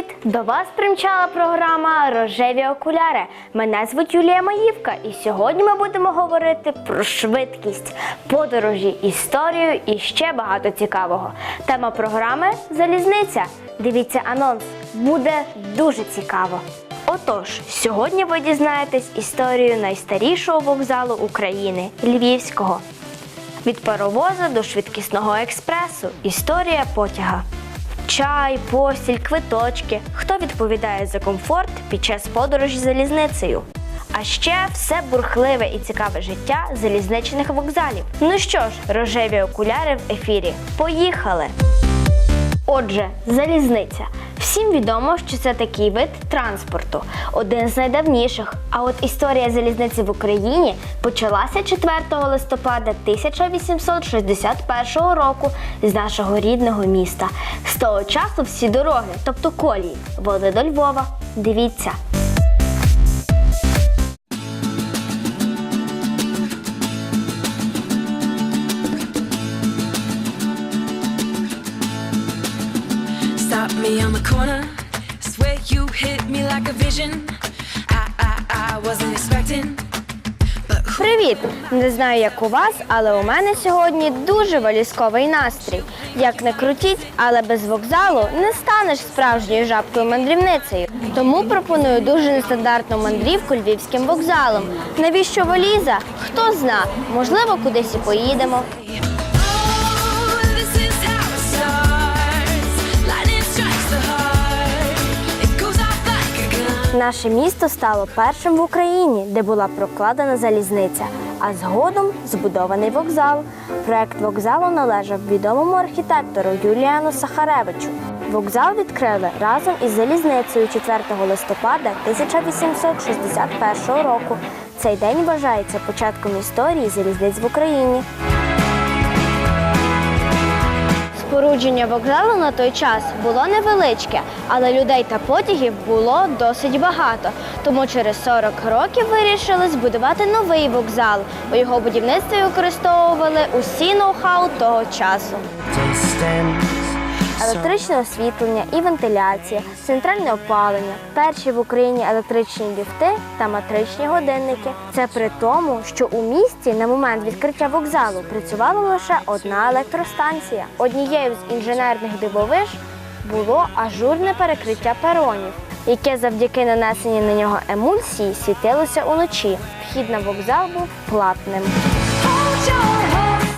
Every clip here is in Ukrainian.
Привіт-привіт! До вас примчала програма Рожеві окуляри. Мене звуть Юлія Маївка, і сьогодні ми будемо говорити про швидкість, подорожі, історію і ще багато цікавого. Тема програми залізниця. Дивіться анонс, буде дуже цікаво. Отож, сьогодні ви дізнаєтесь історію найстарішого вокзалу України Львівського. Від паровоза до швидкісного експресу. Історія потяга. Чай, постіль, квиточки. Хто відповідає за комфорт під час подорожі залізницею? А ще все бурхливе і цікаве життя залізничних вокзалів. Ну що ж, рожеві окуляри в ефірі. Поїхали! Отже, залізниця. Всім відомо, що це такий вид транспорту, один з найдавніших. А от історія залізниці в Україні почалася 4 листопада 1861 року з нашого рідного міста. З того часу всі дороги, тобто колії, вели до Львова. Дивіться. Me on the corner. Swear you hit me like a vision. I, I, I wasn't expecting. Привіт! Не знаю, як у вас, але у мене сьогодні дуже валізковий настрій. Як не крутіть, але без вокзалу не станеш справжньою жабкою мандрівницею. Тому пропоную дуже нестандартну мандрівку львівським вокзалом. Навіщо валіза? Хто зна, можливо, кудись і поїдемо. Наше місто стало першим в Україні, де була прокладена залізниця, а згодом збудований вокзал. Проект вокзалу належав відомому архітектору Юліану Сахаревичу. Вокзал відкрили разом із залізницею 4 листопада 1861 року. Цей день вважається початком історії залізниць в Україні. Спорудження вокзалу на той час було невеличке, але людей та потягів було досить багато. Тому через 40 років вирішили збудувати новий вокзал. У його будівництві використовували усі ноу-хау того часу. Електричне освітлення і вентиляція, центральне опалення, перші в Україні електричні ліфти та матричні годинники. Це при тому, що у місті на момент відкриття вокзалу працювала лише одна електростанція. Однією з інженерних дивовиж було ажурне перекриття перонів, яке завдяки нанесенню на нього емульсії світилося уночі. Вхід на вокзал був платним.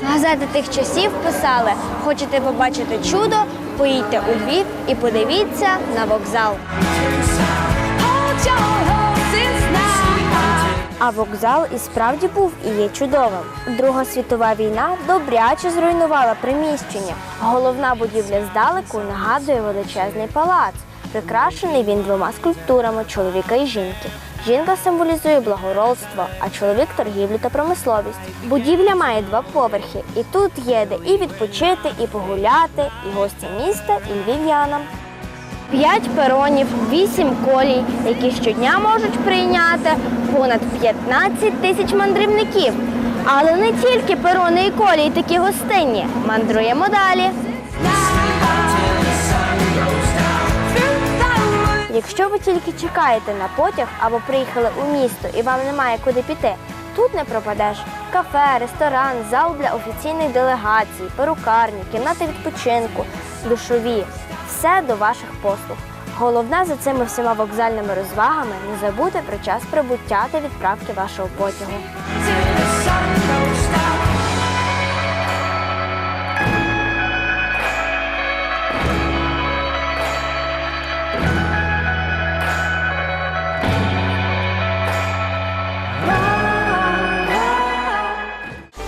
Газети тих часів писали: хочете побачити чудо, поїдьте у Львів і подивіться на вокзал. А вокзал і справді був і є чудовим. Друга світова війна добряче зруйнувала приміщення. Головна будівля здалеку нагадує величезний палац. Прикрашений він двома скульптурами чоловіка і жінки. Жінка символізує благородство, а чоловік торгівлю та промисловість. Будівля має два поверхи, і тут є де і відпочити, і погуляти, і гості міста, і львів'янам. П'ять перонів, вісім колій, які щодня можуть прийняти понад 15 тисяч мандрівників. Але не тільки перони і колії такі гостинні. Мандруємо далі. Якщо ви тільки чекаєте на потяг або приїхали у місто і вам немає куди піти, тут не пропадеш. Кафе, ресторан, зал для офіційних делегацій, перукарні, кімнати відпочинку, душові все до ваших послуг. Головне за цими всіма вокзальними розвагами не забути про час прибуття та відправки вашого потягу.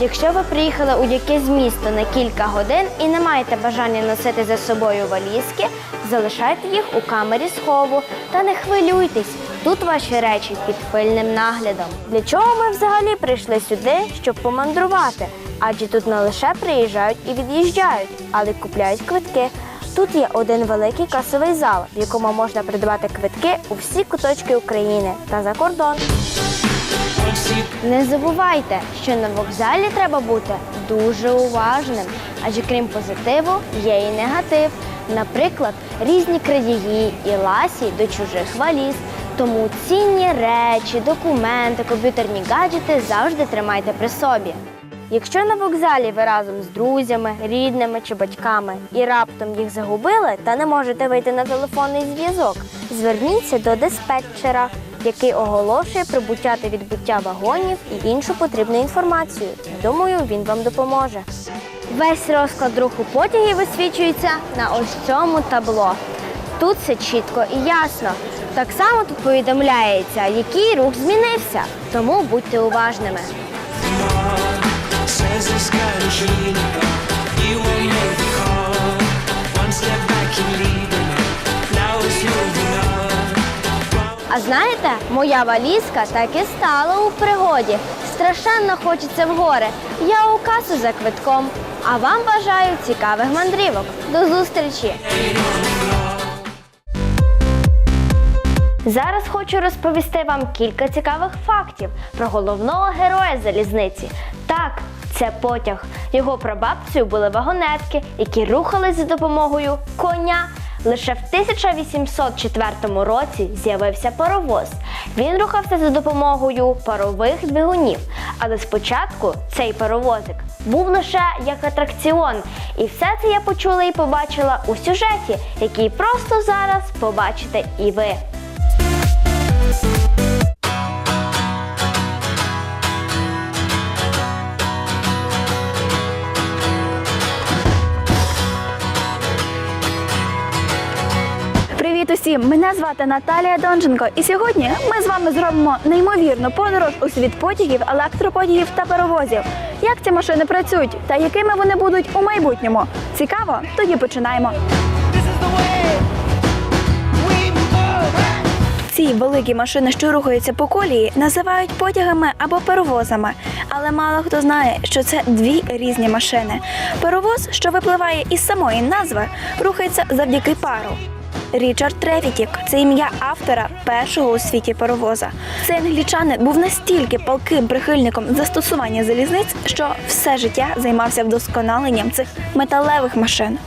Якщо ви приїхали у якесь місто на кілька годин і не маєте бажання носити за собою валізки, залишайте їх у камері схову та не хвилюйтесь. Тут ваші речі під пильним наглядом. Для чого ми взагалі прийшли сюди, щоб помандрувати? Адже тут не лише приїжджають і від'їжджають, але й купляють квитки. Тут є один великий касовий зал, в якому можна придбати квитки у всі куточки України та за кордон. Не забувайте, що на вокзалі треба бути дуже уважним, адже крім позитиву є і негатив. Наприклад, різні крадії і ласі до чужих валіз. Тому цінні речі, документи, комп'ютерні гаджети завжди тримайте при собі. Якщо на вокзалі ви разом з друзями, рідними чи батьками і раптом їх загубили та не можете вийти на телефонний зв'язок, зверніться до диспетчера, який оголошує прибуття та відбуття вагонів і іншу потрібну інформацію. Думаю, він вам допоможе. Весь розклад руху потягів висвічується на ось цьому табло. Тут все чітко і ясно. Так само тут повідомляється, який рух змінився, тому будьте уважними. Says the sky is А знаєте, моя валізка так і стала у пригоді. Страшенно хочеться в гори. Я у касу за квитком. А вам бажаю цікавих мандрівок. До зустрічі! Зараз хочу розповісти вам кілька цікавих фактів про головного героя залізниці. Так, це потяг. Його прабабцею були вагонетки, які рухались за допомогою коня. Лише в 1804 році з'явився паровоз. Він рухався за допомогою парових двигунів. Але спочатку цей паровозик був лише як атракціон. І все це я почула і побачила у сюжеті, який просто зараз побачите і ви. Усім! Мене звати Наталія Донченко, і сьогодні ми з вами зробимо неймовірну подорож у світ потягів, електропотягів та паровозів. Як ці машини працюють та якими вони будуть у майбутньому? Цікаво? Тоді починаємо. Ці великі машини, що рухаються по колії, називають потягами або паровозами. Але мало хто знає, що це дві різні машини. Паровоз, що випливає із самої назви, рухається завдяки пару. Річард Трефітік це ім'я автора першого у світі паровоза. Цей англічанин був настільки палким прихильником застосування залізниць, що все життя займався вдосконаленням цих металевих машин.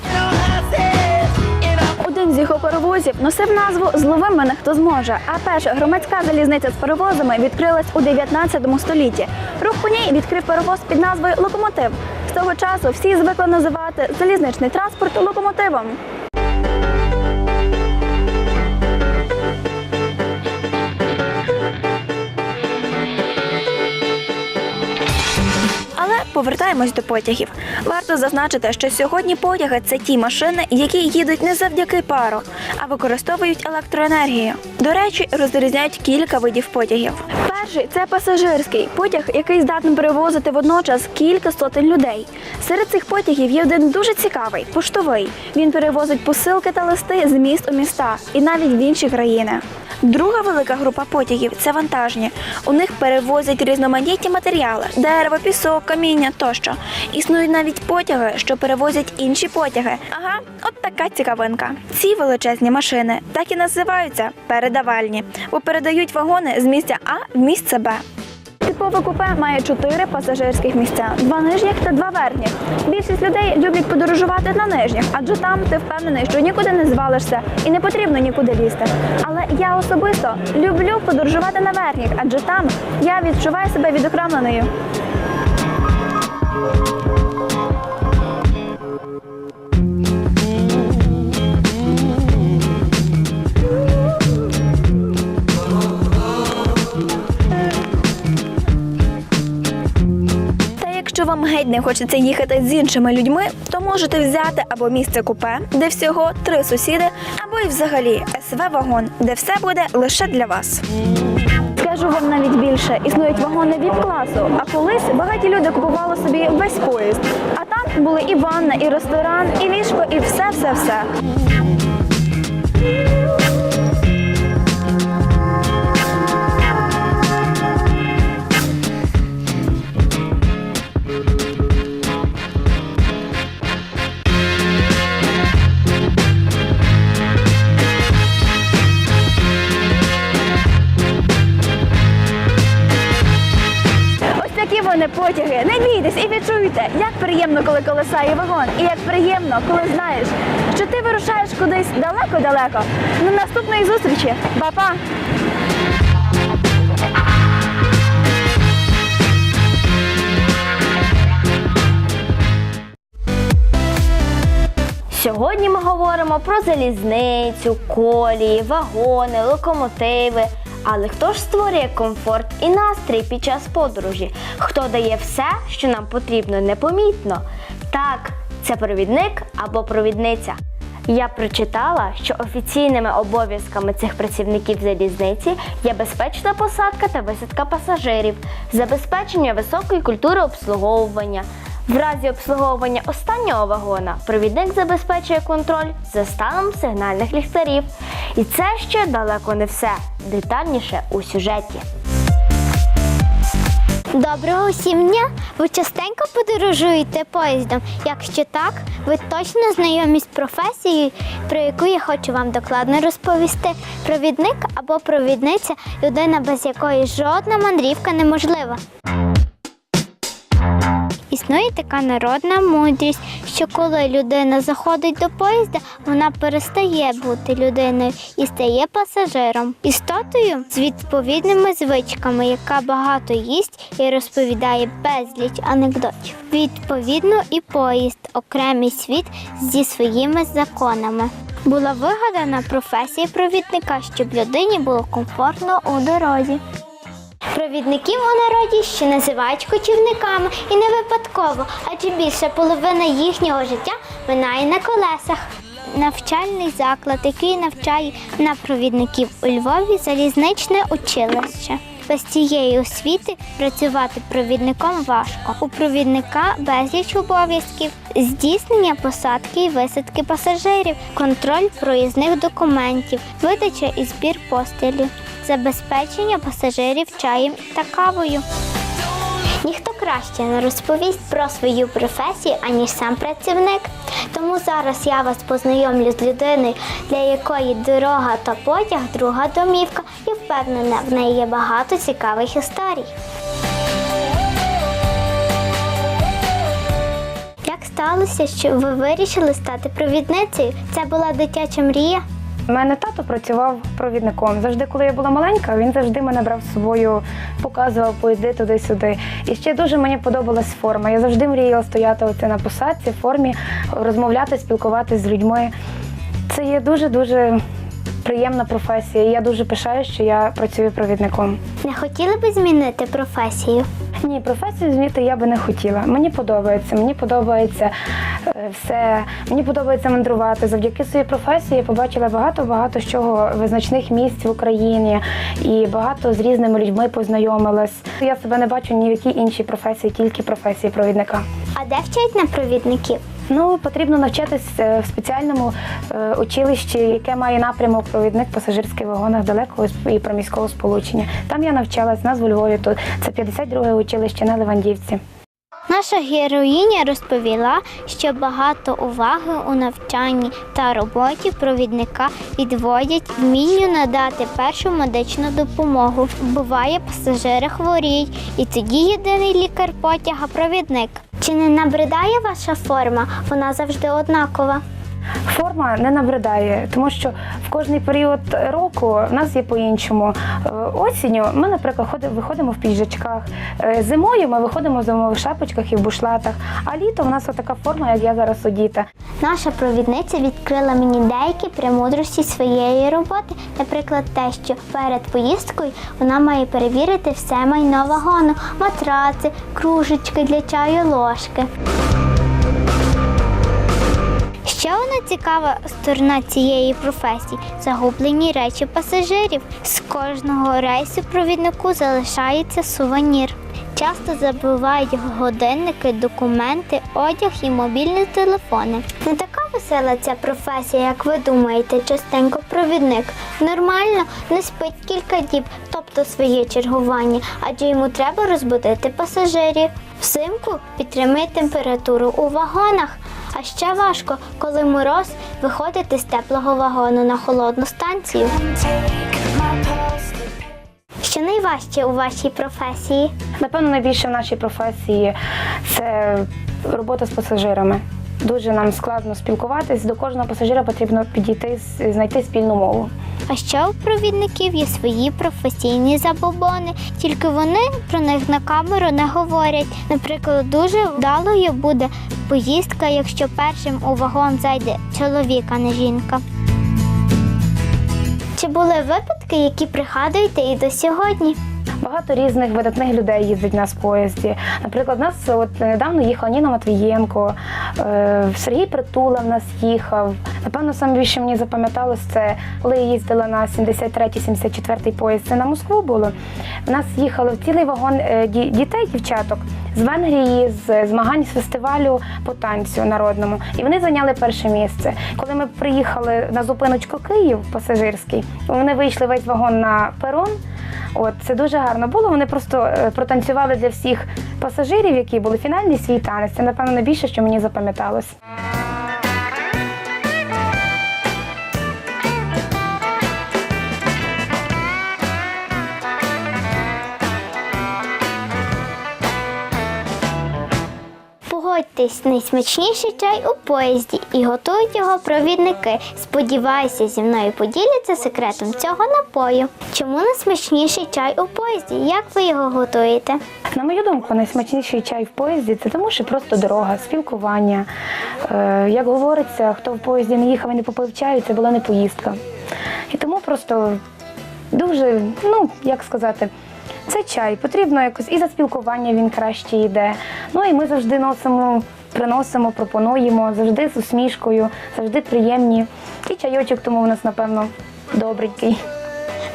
Один з його паровозів носив назву Злови мене хто зможе. А перша громадська залізниця з паровозами відкрилась у 19 столітті. Рух коней відкрив паровоз під назвою Локомотив. З того часу всі звикли називати залізничний транспорт локомотивом. Повертаємось до потягів. Варто зазначити, що сьогодні потяги це ті машини, які їдуть не завдяки пару, а використовують електроенергію. До речі, розрізняють кілька видів потягів. Перший це пасажирський потяг, який здатний перевозити водночас кілька сотень людей. Серед цих потягів є один дуже цікавий поштовий. Він перевозить посилки та листи з міст у міста і навіть в інші країни. Друга велика група потягів це вантажні. У них перевозять різноманітні матеріали дерево, пісок, каміння тощо. Існують навіть потяги, що перевозять інші потяги. Ага, от така цікавинка. Ці величезні машини так і називаються передавальні, бо передають вагони з місця А в місце Б. Типове купе має чотири пасажирських місця: два нижніх та два верхніх. Більшість людей люблять подорожувати на нижніх, адже там ти впевнений, що нікуди не звалишся і не потрібно нікуди лізти. Але я особисто люблю подорожувати на верхніх, адже там я відчуваю себе відокремленою. Якщо вам геть не хочеться їхати з іншими людьми, то можете взяти або місце купе, де всього три сусіди, або й взагалі СВ-вагон, де все буде лише для вас. Скажу вам навіть більше, існують вагони віп-класу, а колись багаті люди купували собі весь поїзд. А там були і ванна, і ресторан, і ліжко, і все-все-все. вагони, і відчуйте, як приємно, коли колесає вагон, і як приємно, коли знаєш, що ти вирушаєш кудись далеко-далеко. До наступної зустрічі, Па-па! Сьогодні ми говоримо про залізницю, колії, вагони, локомотиви. Але хто ж створює комфорт і настрій під час подорожі? Хто дає все, що нам потрібно непомітно? Так, це провідник або провідниця. Я прочитала, що офіційними обов'язками цих працівників залізниці є безпечна посадка та висадка пасажирів, забезпечення високої культури обслуговування. В разі обслуговування останнього вагона провідник забезпечує контроль за станом сигнальних ліхтарів. І це ще далеко не все. Детальніше у сюжеті. Доброго усім дня! Ви частенько подорожуєте поїздом? Якщо так, ви точно знайомі з професією, про яку я хочу вам докладно розповісти. Провідник або провідниця людина, без якої жодна мандрівка неможлива. Існує така народна мудрість, що коли людина заходить до поїзда, вона перестає бути людиною і стає пасажиром, істотою з відповідними звичками, яка багато їсть і розповідає безліч анекдотів. Відповідно, і поїзд окремий світ зі своїми законами. Була вигадана професія провідника, щоб людині було комфортно у дорозі. Провідників у народі ще називають кочівниками і не випадково, адже більше половина їхнього життя минає на колесах. Навчальний заклад, який навчає на провідників у Львові, залізничне училище. Без цієї освіти працювати провідником важко. У провідника безліч обов'язків, здійснення посадки і висадки пасажирів, контроль проїзних документів, видача і збір постелі, забезпечення пасажирів чаєм та кавою. Ніхто краще не розповість про свою професію, аніж сам працівник. Тому зараз я вас познайомлю з людиною, для якої дорога та потяг друга домівка, і впевнена, в неї є багато цікавих історій. Як сталося, що ви вирішили стати провідницею? Це була дитяча мрія. У мене тато працював провідником. Завжди, коли я була маленька, він завжди мене брав з собою, показував поїзди туди-сюди. І ще дуже мені подобалась форма. Я завжди мріяла стояти оце на посадці, формі, розмовляти, спілкуватися з людьми. Це є дуже дуже приємна професія. І я дуже пишаю, що я працюю провідником. Не хотіли би змінити професію? Ні, професію змінити я би не хотіла. Мені подобається, мені подобається е, все. Мені подобається мандрувати. Завдяки своїй професії я побачила багато багато з чого визначних місць в Україні і багато з різними людьми познайомилась. Я себе не бачу ні в якій іншій професії, тільки професії провідника. А де вчать на провідників? Ну, потрібно навчатись е, в спеціальному е, училищі, яке має напрямок провідник пасажирських вагонах далекого і проміського сполучення. Там я навчалась, назву Львові тут. Це 52 училище на Левандівці. Наша героїня розповіла, що багато уваги у навчанні та роботі провідника відводять вмінню надати першу медичну допомогу. Буває, пасажири хворіють, і тоді єдиний лікар потяга провідник. Чи не набридає ваша форма? Вона завжди однакова. Форма не набридає, тому що в кожний період року в нас є по-іншому. Е, Осінню ми, наприклад, виходимо в піджачках. Е, Зимою ми виходимо в зимових шапочках і в бушлатах. А літо в нас така форма, як я зараз одіта. Наша провідниця відкрила мені деякі премудрості своєї роботи, наприклад, те, що перед поїздкою вона має перевірити все майно вагону, матраци, кружечки для чаю, ложки. Одна цікава сторона цієї професії загублені речі пасажирів. З кожного рейсу провіднику залишається сувенір. Часто забувають годинники, документи, одяг і мобільні телефони. Не така весела ця професія, як ви думаєте, частенько провідник. Нормально не спить кілька діб, тобто своє чергування, адже йому треба розбудити пасажирів. Взимку підтримує температуру у вагонах. А ще важко, коли мороз виходити з теплого вагону на холодну станцію. Що найважче у вашій професії? Напевно, найбільше в нашій професії це робота з пасажирами. Дуже нам складно спілкуватись. До кожного пасажира потрібно підійти, знайти спільну мову. А ще у провідників є свої професійні забобони, тільки вони про них на камеру не говорять. Наприклад, дуже вдалою буде поїздка, якщо першим у вагон зайде чоловік, а не жінка. Чи були випадки, які пригадуєте і до сьогодні? Багато різних видатних людей їздить на нас поїзді. Наприклад, нас от недавно їхала Ніна Матвієнко, е, Сергій Притула в нас їхав. Напевно, саме більше мені запам'яталось це, коли їздила на 73-74 поїзд. Це на Москву було. У нас їхали в цілий вагон е, ді- дітей, дівчаток з Венгрії, з змагань з фестивалю по танцю народному. І вони зайняли перше місце. Коли ми приїхали на зупиночку Київ пасажирський, вони вийшли весь вагон на перон. От це дуже гарно було. Вони просто е, протанцювали для всіх пасажирів, які були фінальний свій танець. Це напевно найбільше, що мені запам'яталось. Погодьтесь, найсмачніший чай у поїзді і готують його провідники. Сподіваюся, зі мною поділяться секретом цього напою. Чому найсмачніший чай у поїзді? Як ви його готуєте? На мою думку, найсмачніший чай в поїзді це тому, що просто дорога, спілкування. Е, як говориться, хто в поїзді не їхав і не попив чаю, це була не поїздка. І тому просто дуже, ну як сказати, це чай. Потрібно якось і за спілкування він краще йде. Ну і ми завжди носимо, приносимо, пропонуємо, завжди з усмішкою, завжди приємні. І чайочок тому в нас, напевно, добренький.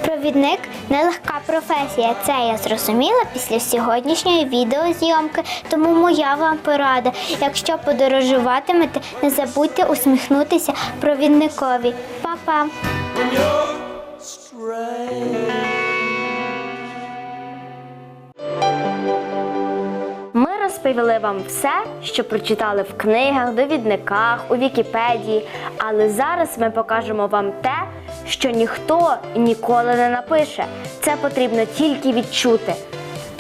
Провідник нелегка професія. Це я зрозуміла після сьогоднішньої відеозйомки. Тому моя вам порада. Якщо подорожуватимете, не забудьте усміхнутися провідникові. Па-па! Розповіли вам все, що прочитали в книгах, довідниках, у Вікіпедії. Але зараз ми покажемо вам те, що ніхто ніколи не напише. Це потрібно тільки відчути.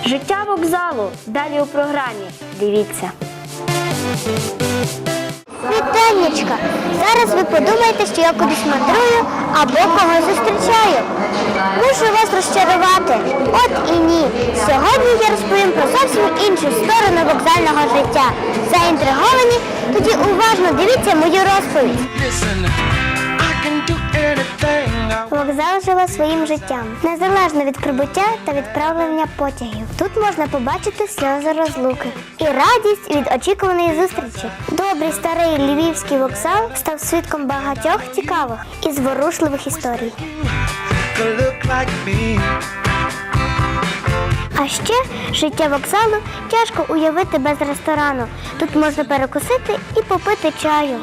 Життя вокзалу далі у програмі. Дивіться. Вітанечка! Зараз ви подумаєте, що я кудись мандрую або когось зустрічаю. Мушу вас розчарувати. От і ні. Сьогодні я розповім про зовсім іншу сторону вокзального життя. Заінтриговані? Тоді уважно дивіться мою розповідь. Вокзал живе своїм життям, незалежно від прибуття та відправлення потягів. Тут можна побачити сльози розлуки і радість від очікуваної зустрічі. Добрий старий львівський вокзал став свідком багатьох цікавих і зворушливих історій. А ще життя вокзалу тяжко уявити без ресторану. Тут можна перекусити і попити чаю.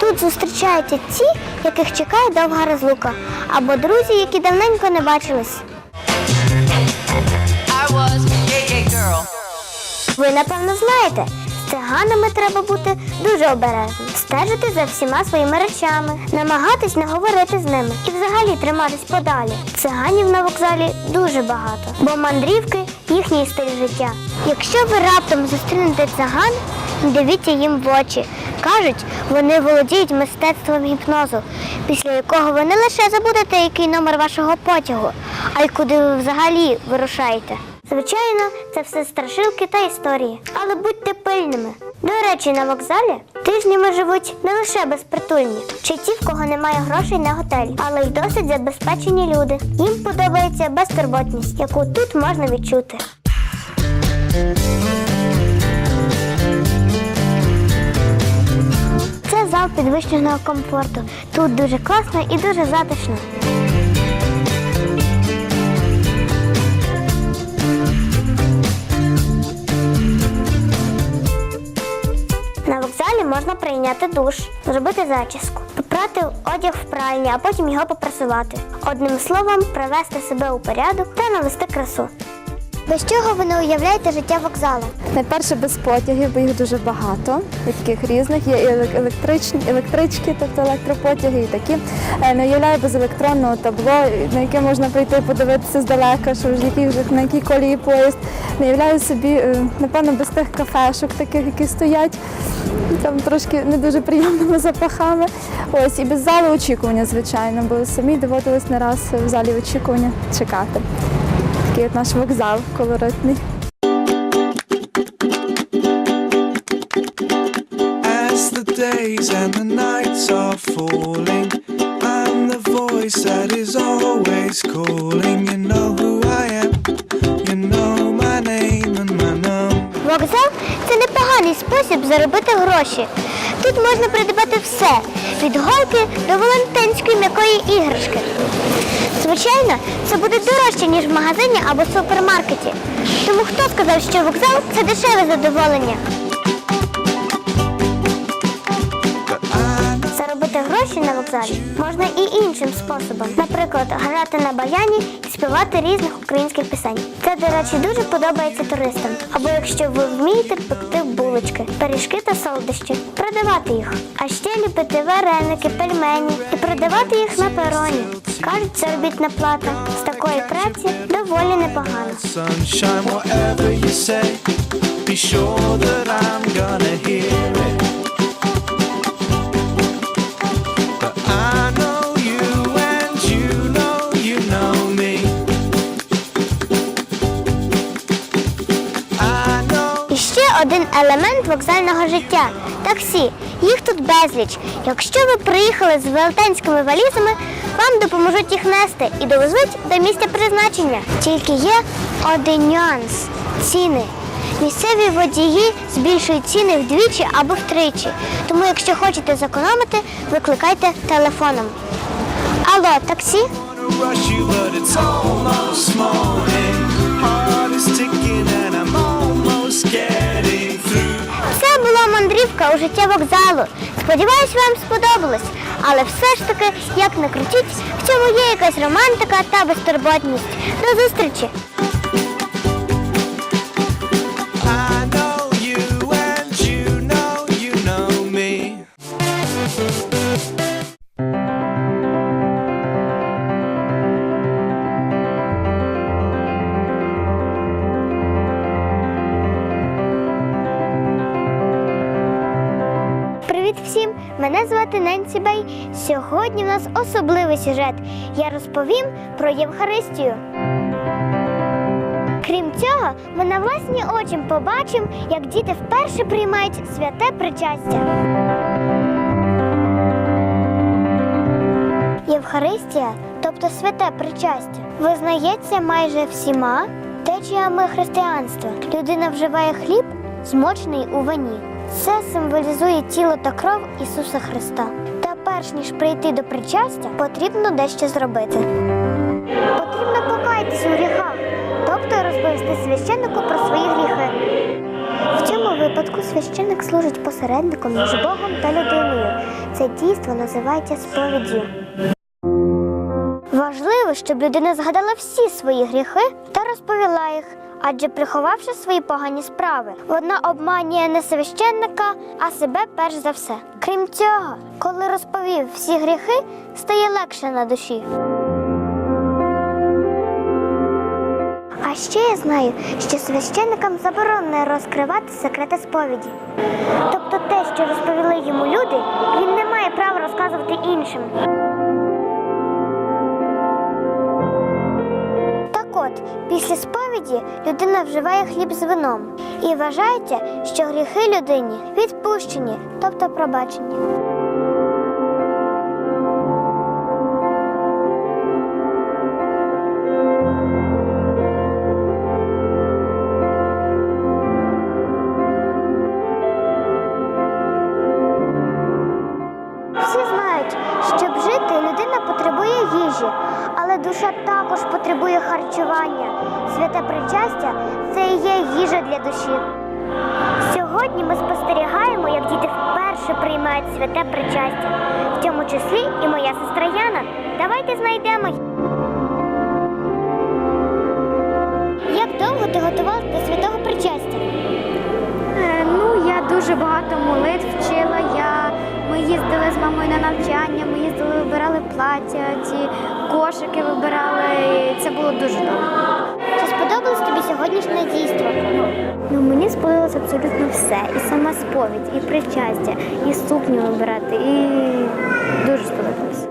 Тут зустрічаються ті, яких чекає довга розлука, або друзі, які давненько не бачились. Ви напевно знаєте, циганами треба бути дуже обережним, стежити за всіма своїми речами, намагатись не говорити з ними і взагалі триматись подалі. Циганів на вокзалі дуже багато, бо мандрівки їхній стиль життя. Якщо ви раптом зустрінете циган, дивіться їм в очі. Кажуть, вони володіють мистецтвом гіпнозу, після якого ви не лише забудете, який номер вашого потягу, а й куди ви взагалі вирушаєте. Звичайно, це все страшилки та історії, але будьте пильними. До речі, на вокзалі тижнями живуть не лише безпритульні, чи ті, в кого немає грошей на готель, але й досить забезпечені люди. Їм подобається безтурботність, яку тут можна відчути. Це зал підвищеного комфорту. Тут дуже класно і дуже затишно. Можна прийняти душ, зробити зачіску, попрати одяг в пральні, а потім його попрасувати. Одним словом, привести себе у порядок та навести красу. Без чого ви не уявляєте життя вокзалу? Найперше без потягів, бо їх дуже багато, таких різних. Є і електричні, електрички, тобто електропотяги, і такі. Е, Не уявляю без електронного табло, на яке можна прийти подивитися здалека, що ж який вже на якій колії поїзд. Не уявляю собі, е, напевно, без тих кафешок, таких, які стоять. Там трошки не дуже приємними запахами. Ось і без залу очікування, звичайно, бо самі доводилось не раз в залі очікування чекати. Такий от наш вокзал колоритний. As the days and the nights are falling, I'm the voice that is always calling. You know who I am, you know my name and my number. Вокзал це Непоганий спосіб заробити гроші. Тут можна придбати все від голки до велетенської м'якої іграшки. Звичайно, це буде дорожче, ніж в магазині або супермаркеті. Тому хто сказав, що вокзал це дешеве задоволення? Заробити гроші на вокзалі можна і іншим способом. Наприклад, грати на баяні і співати різних українських пісень. Це, до речі, дуже подобається туристам. Або якщо ви вмієте пекти булочки, пиріжки та солодощі, продавати їх. А ще ліпити вареники, пельмені і продавати їх на пероні. Кажуть, заробітна плата з такої праці доволі непогано. Один елемент вокзального життя таксі. Їх тут безліч. Якщо ви приїхали з велетенськими валізами, вам допоможуть їх нести і довезуть до місця призначення. Тільки є один нюанс ціни. Місцеві водії збільшують ціни вдвічі або втричі. Тому, якщо хочете зекономити, викликайте телефоном. Алло, таксі? wanna мандрівка у життя вокзалу. Сподіваюсь, вам сподобалось. Але все ж таки, як не крутіть, в цьому є якась романтика та безтурботність. До зустрічі! Привіт всім! Мене звати Ненсі Бей. Сьогодні в нас особливий сюжет. Я розповім про Євхаристію. Крім цього, ми на власні очі побачимо, як діти вперше приймають святе причастя. Євхаристія, тобто святе причастя, визнається майже всіма течіями християнства. Людина вживає хліб, змочений у вині. Це символізує тіло та кров Ісуса Христа. Та перш ніж прийти до причастя, потрібно дещо зробити. Потрібно покаятися у гріхах, тобто розповісти священнику про свої гріхи. В цьому випадку священник служить посередником між Богом та людиною. Це дійство називається сповіддю. Важливо, щоб людина згадала всі свої гріхи та розповіла їх, адже приховавши свої погані справи, вона обманює не священника, а себе перш за все. Крім цього, коли розповів всі гріхи, стає легше на душі. А ще я знаю, що священникам заборонено розкривати секрети сповіді. Тобто те, що розповіли йому люди, він не має права розказувати іншим. От, після сповіді людина вживає хліб з вином і вважається, що гріхи людині відпущені, тобто пробачені. Святе причастя це і є їжа для душі. Сьогодні ми спостерігаємо, як діти вперше приймають святе причастя, в цьому числі і моя сестра Яна. Давайте знайдемо. Як довго ти готувалася до святого причастя? Е, Ну, я дуже багато молитв вчила. Я, ми їздили з мамою на навчання, ми їздили, вибирали плаття, ці кошики вибирали. і Це було дуже добре. Сподобалось тобі сьогоднішнє дійство? Ну, мені сподобалось абсолютно все. І сама сповідь, і причастя, і сукню вибирати, і дуже сподобалось.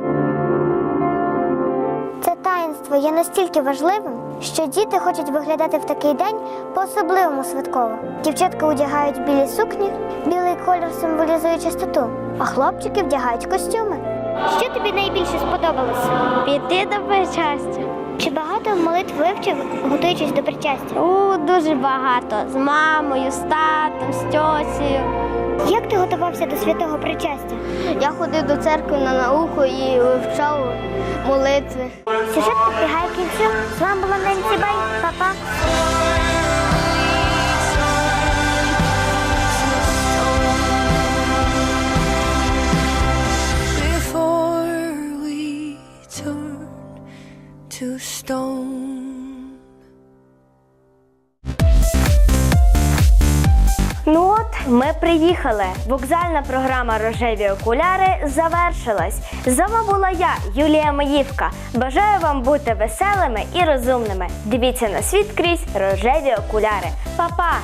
Це таїнство є настільки важливим, що діти хочуть виглядати в такий день по-особливому святково. Дівчатка одягають білі сукні, білий колір символізує чистоту, а хлопчики вдягають костюми. Що тобі найбільше сподобалося? Піти до причастя. Багато молитв вивчив, готуючись до причастя? У, дуже багато. З мамою, з татом, з тьосею. Як ти готувався до святого причастя? Я ходив до церкви на науку і вивчав молитви. Сюжет підбігає кінцю. З вами була Ненсі Бай. Па-па. Before we turn to stone. Ну от, ми приїхали. Вокзальна програма Рожеві окуляри завершилась. З вами була я, Юлія Маївка. Бажаю вам бути веселими і розумними. Дивіться на світ крізь рожеві окуляри. Па-па!